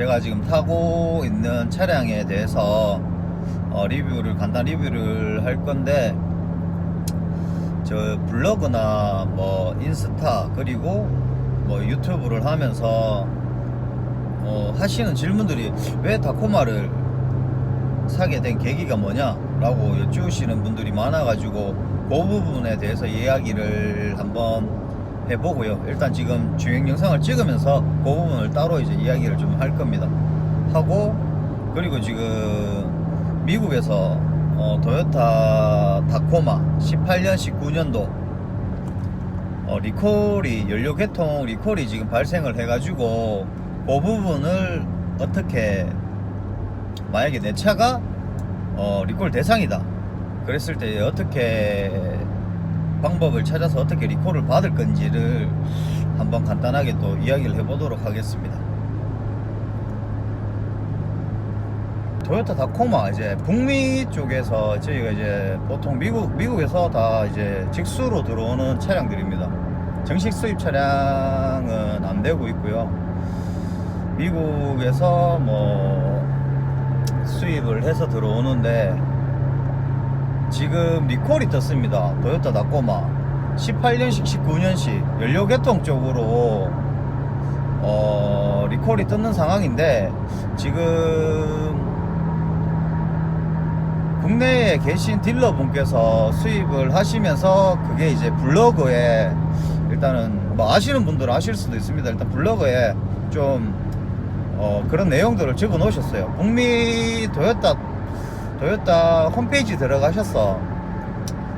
제가 지금 타고 있는 차량에 대해서 어, 리뷰를 간단 리뷰를 할 건데 저 블로그나 뭐 인스타 그리고 뭐 유튜브를 하면서 어, 하시는 질문들이 왜 다코마를 사게 된 계기가 뭐냐라고 여쭈시는 분들이 많아가지고 그 부분에 대해서 이야기를 한번 해보고요. 일단 지금 주행 영상을 찍으면서 그 부분을 따로 이제 이야기를 좀 할 겁니다. 하고 그리고 지금 미국에서 어, 토요타 다코마 18년 19년도 어, 리콜이 연료 개통 리콜이 지금 발생을 해가지고 그 부분을 어떻게 만약에 내 차가 어, 리콜 대상이다 그랬을 때 어떻게 방법을 찾아서 어떻게 리콜을 받을 건지를 한번 간단하게 또 이야기를 해보도록 하겠습니다. 토요타 다코마 이제 북미 쪽에서 저희가 이제 보통 미국 미국에서 다 이제 직수로 들어오는 차량들입니다. 정식 수입 차량은 안 되고 있고요. 미국에서 뭐 수입을 해서 들어오는데 지금 리콜이 떴습니다. 토요타 다코마 18년식 19년식 연료 개통 쪽으로 어, 리콜이 떴는 상황인데 지금 국내에 계신 딜러분께서 수입을 하시면서 그게 이제 블로그에 일단은 뭐 아시는 분들은 아실 수도 있습니다. 일단 블로그에 좀 어, 그런 내용들을 적어 놓으셨어요. 북미 토요타 토요타 홈페이지 들어가셔서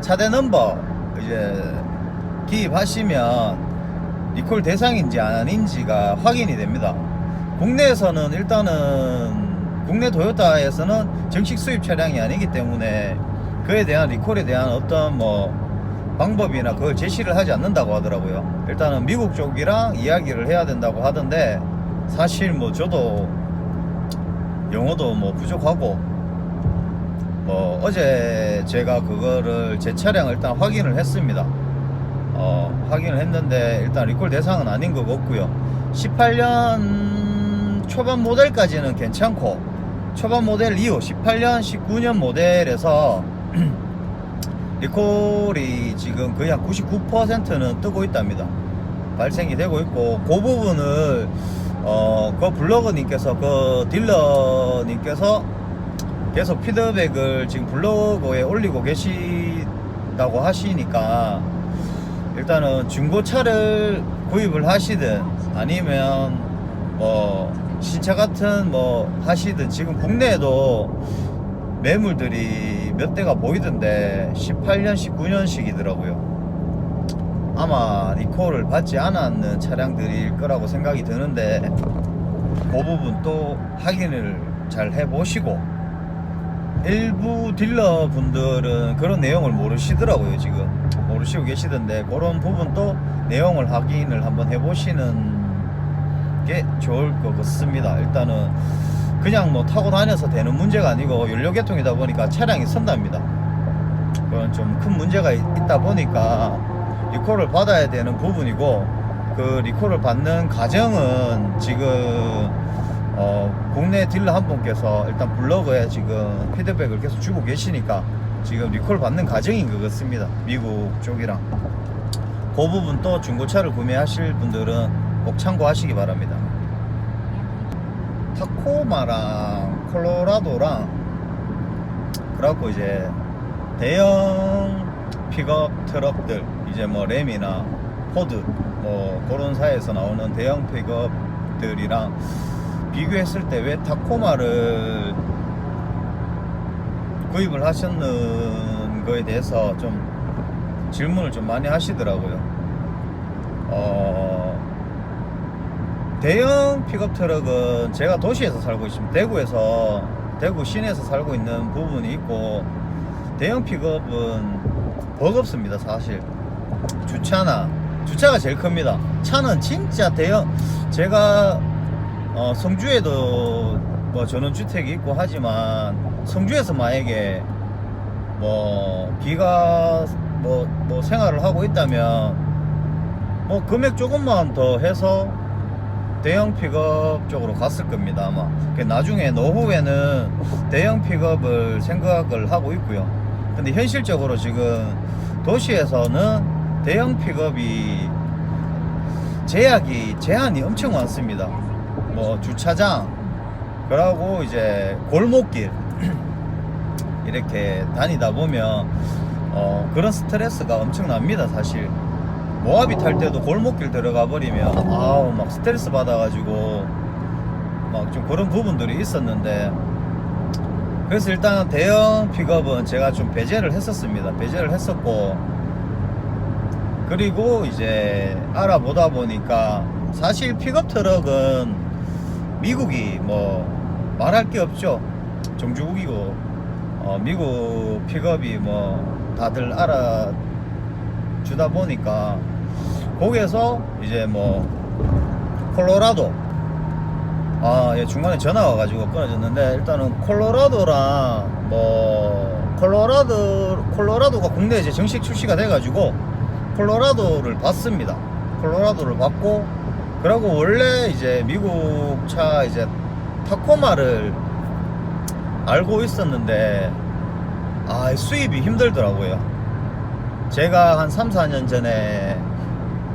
차대 넘버 이제 기입하시면 리콜 대상인지 아닌지가 확인이 됩니다. 국내에서는 일단은 국내 토요타에서는 정식 수입 차량이 아니기 때문에 그에 대한 리콜에 대한 어떤 뭐 방법이나 그걸 제시를 하지 않는다고 하더라고요. 일단은 미국 쪽이랑 이야기를 해야 된다고 하던데 사실 뭐 저도 영어도 뭐 부족하고 뭐 어제 제가 그거를 제 차량을 일단 확인을 했습니다. 어, 확인을 했는데 일단 리콜 대상은 아닌 것 같고요. 18년 초반 모델까지는 괜찮고 초반 모델 이후 18년 19년 모델에서 리콜이 지금 거의 한 99%는 뜨고 있답니다. 발생이 되고 있고 그 부분을 어, 그 블로거님께서 그 딜러님께서 계속 피드백을 지금 블로그에 올리고 계시다고 하시니까 일단은 중고차를 구입을 하시든 아니면 뭐 신차 같은 뭐 하시든 지금 국내에도 매물들이 몇 대가 보이던데 18년 19년식이더라고요. 아마 리콜을 받지 않았는 차량들일 거라고 생각이 드는데 그 부분 또 확인을 잘 해보시고 일부 딜러 분들은 그런 내용을 모르시더라고요 지금. 모르시고 계시던데 그런 부분도 내용을 확인을 한번 해보시는 게 좋을 것 같습니다. 일단은 그냥 뭐 타고 다녀서 되는 문제가 아니고 연료 개통이다 보니까 차량이 선답니다. 그건 좀 큰 문제가 있- 있다 보니까 리콜을 받아야 되는 부분이고 그 리콜을 받는 과정은 지금 어, 국내 딜러 한 분께서 일단 블로그에 지금 피드백을 계속 주고 계시니까 지금 리콜 받는 과정인 것 같습니다. 미국 쪽이랑. 그 부분 또 중고차를 구매하실 분들은 꼭 참고하시기 바랍니다. 타코마랑 콜로라도랑 그래갖고 이제 대형 픽업 트럭들 이제 뭐 램이나 포드 뭐 그런 사이에서 나오는 대형 픽업들이랑 비교했을 때 왜 타코마를 구입을 하셨는 거에 대해서 좀 질문을 좀 많이 하시더라고요. 어, 대형 픽업 트럭은 제가 도시에서 살고 있습니다. 대구에서 대구 시내에서 살고 있는 부분이 있고 대형 픽업은 버겁습니다. 사실 주차나 주차가 제일 큽니다. 차는 진짜 대형 제가 어, 성주에도 뭐 전원주택이 있고 하지만 성주에서 만약에 뭐 기가 뭐, 뭐 생활을 하고 있다면 뭐 금액 조금만 더 해서 대형 픽업 쪽으로 갔을 겁니다 아마. 그 나중에 노후에는 대형 픽업을 생각을 하고 있고요. 근데 현실적으로 지금 도시에서는 대형 픽업이 제약이 제한이 엄청 많습니다 뭐 주차장 그러고 이제 골목길 이렇게 다니다 보면 어, 그런 스트레스가 엄청납니다 사실. 모하비 탈 때도 골목길 들어가 버리면 아우 막 스트레스 받아가지고 막 좀 그런 부분들이 있었는데 그래서 일단 대형 픽업은 제가 좀 배제를 했었습니다. 배제를 했었고 그리고 이제 알아보다 보니까 사실 픽업 트럭은 미국이 뭐 말할 게 없죠 정주국이고 어, 미국 픽업이 뭐 다들 알아 주다 보니까 거기에서 이제 뭐 콜로라도 아, 예, 중간에 전화 와가지고 끊어졌는데 일단은 콜로라도랑 뭐 콜로라도 콜로라도가 국내에 이제 정식 출시가 돼가지고 콜로라도를 봤습니다. 콜로라도를 봤고 그리고 원래 이제 미국 차 이제 타코마를 알고 있었는데 아 수입이 힘들더라고요. 제가 한 3, 4년 전에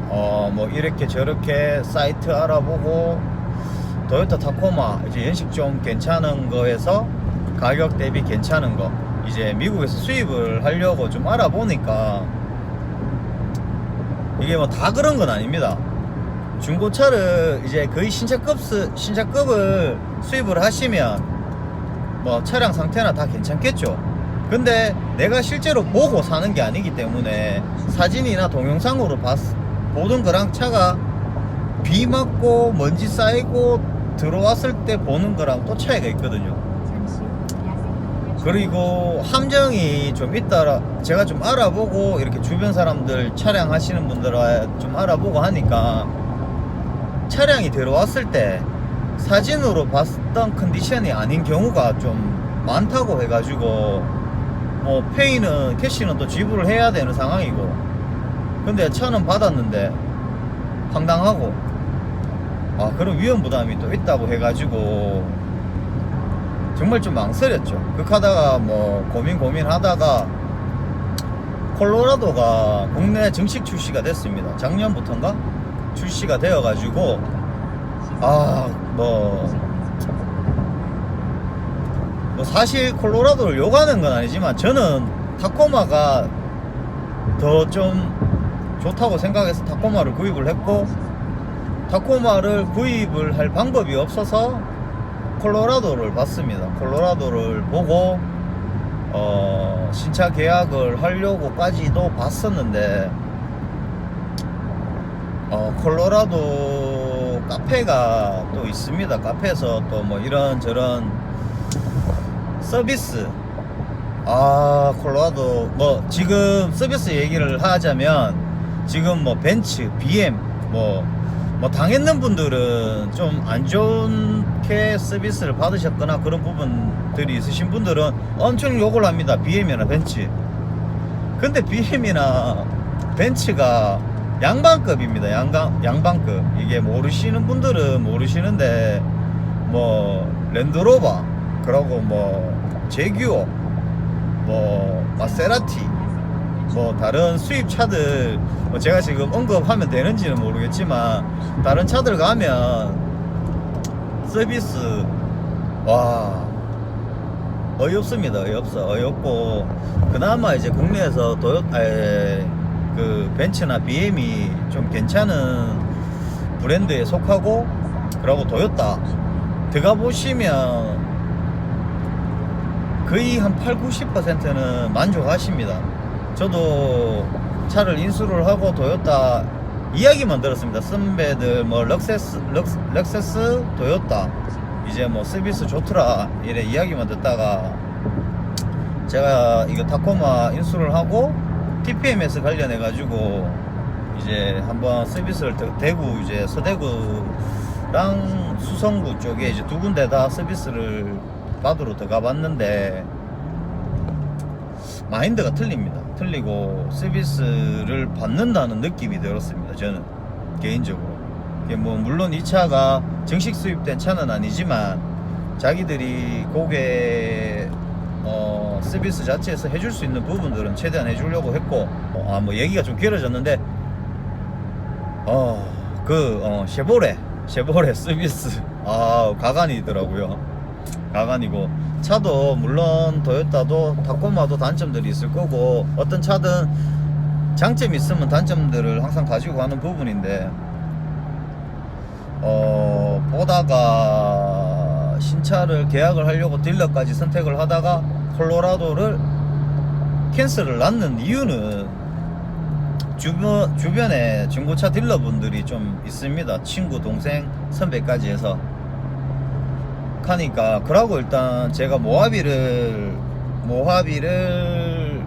어 뭐 이렇게 저렇게 사이트 알아보고 도요타 타코마 이제 연식 좀 괜찮은 거에서 가격 대비 괜찮은 거 이제 미국에서 수입을 하려고 좀 알아보니까 이게 뭐 다 그런 건 아닙니다. 중고차를 이제 거의 신차급 스- 신차급을 수입을 하시면 뭐 차량 상태나 다 괜찮겠죠. 근데 내가 실제로 보고 사는 게 아니기 때문에 사진이나 동영상으로 봤, 보던 거랑 차가 비 맞고 먼지 쌓이고 들어왔을 때 보는 거랑 또 차이가 있거든요. 그리고 함정이 좀 있다라 제가 좀 알아보고 이렇게 주변 사람들 차량 하시는 분들 좀 알아보고 하니까 차량이 들어왔을 때 사진으로 봤던 컨디션이 아닌 경우가 좀 많다고 해가지고 뭐 페이는 캐시는 또 지불을 해야 되는 상황이고 근데 차는 받았는데 황당하고 아 그런 위험 부담이 또 있다고 해가지고 정말 좀 망설였죠. 그하다가 뭐 고민 고민하다가 콜로라도가 국내 정식 출시가 됐습니다. 작년부터인가 출시가 되어가지고 아뭐 뭐 사실 콜로라도를 욕하는 건 아니지만 저는 타코마가 더 좀 좋다고 생각해서 타코마를 구입을 했고 타코마를 구입을 할 방법이 없어서 콜로라도를 봤습니다. 콜로라도를 보고 어, 신차 계약을 하려고까지도 봤었는데 어, 콜로라도 카페가 또 있습니다. 카페에서 또 뭐 이런 저런 서비스 아 콜로라도 뭐 지금 서비스 얘기를 하자면 지금 뭐 벤츠, BM 뭐 뭐 당했는 분들은 좀 안 좋게 서비스를 받으셨거나 그런 부분들이 있으신 분들은 엄청 욕을 합니다. BM이나 벤츠. 근데 BM이나 벤츠가 양반급입니다. 양강, 양반급. 이게 모르시는 분들은 모르시는데 뭐 랜드로버, 그러고 뭐 제규어, 뭐 마세라티, 뭐 다른 수입 차들 뭐 제가 지금 언급하면 되는지는 모르겠지만 다른 차들 가면 서비스 와 어이없습니다 어이없어 어이없고 그나마 이제 국내에서 도요 에, 그 벤츠나 BM이 좀 괜찮은 브랜드에 속하고 그리고 도요타 들어가 보시면 거의 한 8, 90%는 만족하십니다. 저도 차를 인수를 하고 도요타 이야기만 들었습니다. 선배들 뭐 럭세스, 럭, 럭세스, 도요타 이제 뭐 서비스 좋더라 이래 이야기만 듣다가 제가 이거 타코마 인수를 하고 TPMS 관련해 가지고 이제 한번 서비스를 대- 대구 이제 서대구랑 수성구 쪽에 이제 두 군데 다 서비스를 받으러 들어가 봤는데 마인드가 틀립니다. 틀리고 서비스를 받는다는 느낌이 들었습니다. 저는 개인적으로. 뭐 물론 이 차가 정식 수입된 차는 아니지만 자기들이 고객 어, 서비스 자체에서 해줄 수 있는 부분들은 최대한 해주려고 했고 어, 아뭐 얘기가 좀 길어졌는데 어그 어, 쉐보레 쉐보레 서비스. 아 가관이더라고요. 가관이고. 차도 물론 도요타도 타코마도 단점들이 있을 거고 어떤 차든 장점이 있으면 단점들을 항상 가지고 가는 부분인데 어 보다가 신차를 계약을 하려고 딜러까지 선택을 하다가 콜로라도를 캔슬을 낳는 이유는 주변, 주변에 중고차 딜러분들이 좀 있습니다. 친구, 동생, 선배까지 해서. 하니까, 그러고 일단 제가 모하비를, 모하비를,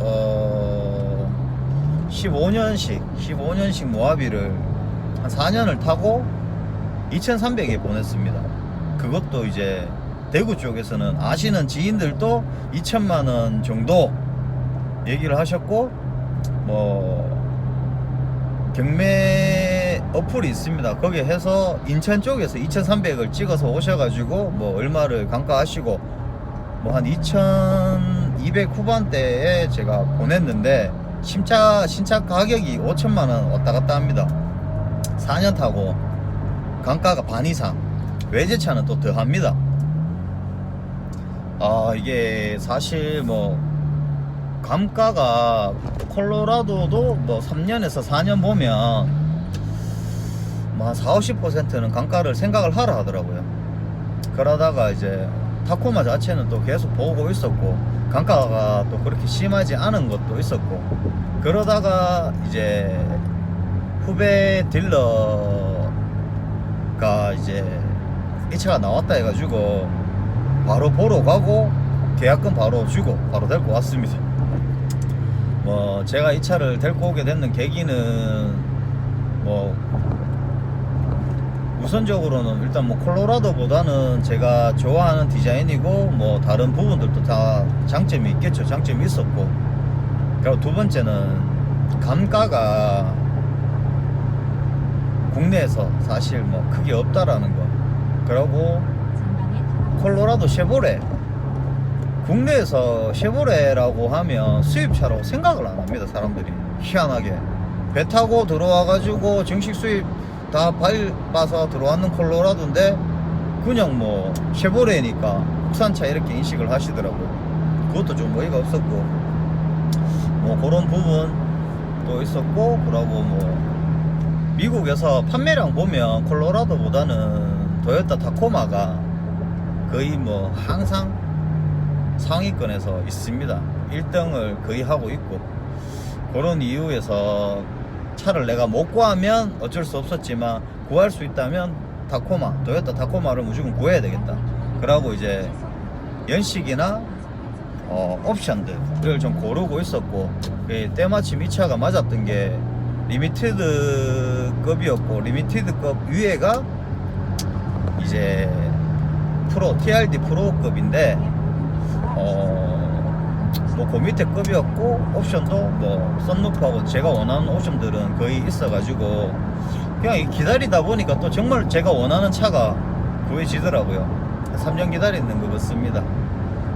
어, 15년씩, 15년씩 모하비를 한 4년을 타고 2,300에 보냈습니다. 그것도 이제 대구 쪽에서는 아시는 지인들도 2천만 원 정도 얘기를 하셨고 뭐 경매 어플이 있습니다. 거기에 해서 인천 쪽에서 2,300을 찍어서 오셔가지고 뭐 얼마를 감가하시고 뭐 한 2,200 후반대에 제가 보냈는데 신차 신차 가격이 5천만 원 왔다 갔다 합니다. 4년 타고 강가가 반 이상 외제차는 또 더 합니다 아 이게 사실 뭐 감가가 콜로라도도 뭐 3년에서 4년 보면 뭐한 4, 50%는 감가를 생각을 하라 하더라고요. 그러다가 이제 타코마 자체는 또 계속 보고 있었고 감가가 또 그렇게 심하지 않은 것도 있었고 그러다가 이제 후배 딜러가 이제 이 차가 나왔다 해가지고 바로 보러 가고 계약금 바로 주고 바로 데리고 왔습니다. 뭐 제가 이 차를 데리고 오게 됐는 계기는 뭐 우선적으로는 일단 뭐 콜로라도보다는 제가 좋아하는 디자인이고 뭐 다른 부분들도 다 장점이 있겠죠. 장점이 있었고 그리고 두 번째는 감가가 국내에서 사실 뭐 크게 없다라는 거. 그리고 콜로라도 쉐보레. 국내에서 쉐보레라고 하면 수입차라고 생각을 안 합니다 사람들이. 희한하게. 배 타고 들어와 가지고 정식 수입 다 밟아서 들어왔는 콜로라도인데 그냥 뭐 쉐보레니까 국산차 이렇게 인식을 하시더라고요. 그것도 좀 어이가 없었고. 뭐 그런 부분도 있었고 그러고 뭐 미국에서 판매량 보면 콜로라도보다는 도요타 타코마가 거의 뭐 항상 상위권에서 있습니다. 1등을 거의 하고 있고 그런 이유에서 차를 내가 못 구하면 어쩔 수 없었지만 구할 수 있다면 타코마, 도요타 타코마를 무조건 구해야 되겠다. 그러고 이제 연식이나 어, 옵션들을 좀 고르고 있었고 그 때마침 이 차가 맞았던 게 리미티드급이었고 리미티드급 위에가 이제 프로 TRD 프로급인데 어 뭐 그 밑에 급이었고 옵션도 뭐 썬루프하고 제가 원하는 옵션들은 거의 있어가지고 그냥 기다리다 보니까 또 정말 제가 원하는 차가 구해지더라고요. 3년 기다리는 것 같습니다.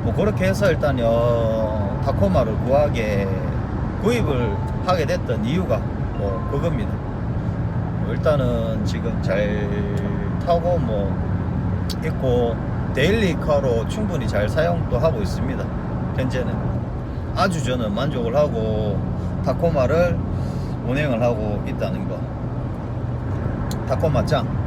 뭐 그렇게 해서 일단 어, 타코마를 구하게 구입을 하게 됐던 이유가 뭐 그겁니다. 뭐 일단은 지금 잘 타고 뭐 있고 데일리카로 충분히 잘 사용도 하고 있습니다. 현재는 아주 저는 만족을 하고 타코마를 운행을 하고 있다는 거. 타코마 짱